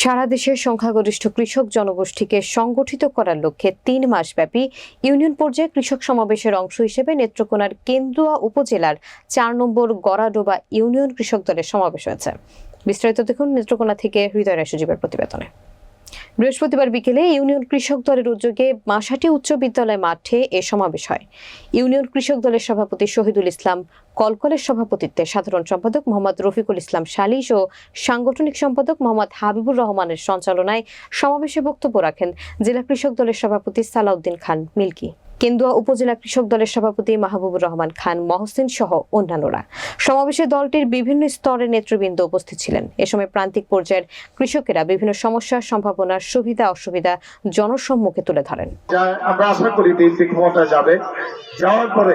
সারা দেশের সংখ্যাগরিষ্ঠ কৃষক জনগোষ্ঠীকে সংগঠিত করার লক্ষ্যে তিন মাসব্যাপী ইউনিয়ন পর্যায়ে কৃষক সমাবেশের অংশ হিসেবে নেত্রকোনার কেন্দুয়া উপজেলার চার নম্বর গড়াডোবা ইউনিয়ন কৃষক দলের সমাবেশ হয়েছে। বিস্তারিত দেখুন নেত্রকোনা থেকে হৃদয় রায় সুজীবের প্রতিবেদনে। বৃহস্পতিবার বিকেলে ইউনিয়ন কৃষক দলের উদ্যোগে মাসাটি উচ্চ বিদ্যালয় মাঠে এ সমাবেশ হয়। ইউনিয়ন কৃষক দলের সভাপতি শহীদুল ইসলাম, কলকলের সভাপতিত্বে সাধারণ সম্পাদক মোহাম্মদ রফিকুল ইসলাম সালিশ ও সাংগঠনিক সম্পাদক মোহাম্মদ হাবিবুর রহমানের সঞ্চালনায় সমাবেশে বক্তব্য রাখেন জেলা কৃষক দলের সভাপতি সালাউদ্দিন খান মিল্কি। কেন্দুয়া উপজেলা কৃষক দলের সভাপতি মাহবুবুর রহমান খান, মহসিন সহ অন্যান্যরা। সমাবেশে দলটির বিভিন্ন স্তরের নেতৃবৃন্দ উপস্থিত ছিলেন। এ সময় প্রান্তিক পর্যায়ের কৃষকেরা বিভিন্ন সমস্যা, সম্ভাবনা, সুবিধা, অসুবিধা জনসম্মুখে তুলে ধরেন। আমরা আশা করি বিএনপি ক্ষমতা যাবে। যাওয়ার পরে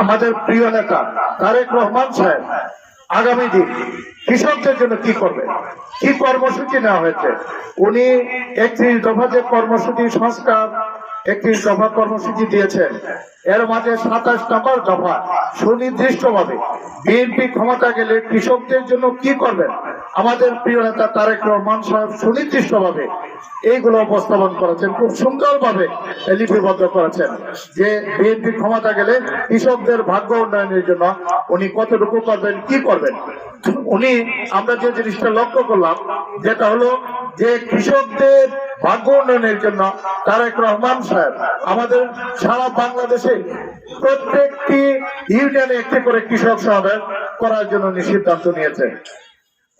আমাদের প্রিয় নেতা তারেক রহমান সাহেব আগামী দিন কৃষকদের জন্য কি করবে? কি কর্মসূচি নেওয়া হয়েছে? উনি একত্রিশ দফা যে কর্মসূচি, সংস্কার একত্রিশ দফা কর্মসূচি দিয়েছেন। এর মাঝে সাতাশ নম্বর দফা, সুনির্দিষ্টভাবে বিএনপি ক্ষমতা গেলে কৃষকদের জন্য কি করবেন? আমাদের প্রিয় নেতা তারেক রহমান সাহেব সুনির্দিষ্টভাবে এইগুলো উপস্থাপন করেছেন, খুব সুন্দরভাবে লিপিবদ্ধ করেছেন যে বিএনপি ক্ষমতা গেলে কৃষকদের ভাগ্য উন্নয়নের জন্য উনি কতটুকু করবেন, কি করবেন? উনি, আমরা যে জিনিসটা লক্ষ্য করলাম, যেটা হলো যে কৃষকদের ভাগ্য উন্নয়নের জন্য তারেক রহমান সাহেব আমাদের সারা বাংলাদেশে প্রত্যেকটি ইউনিয়নে একটি করে কৃষক সমাবেশ করার জন্য সিদ্ধান্ত নিয়েছে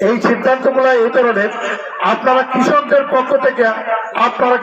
এই সিদ্ধান্তগুলা এই ধরনের আপনারা কৃষকদের পক্ষ থেকে আপনারা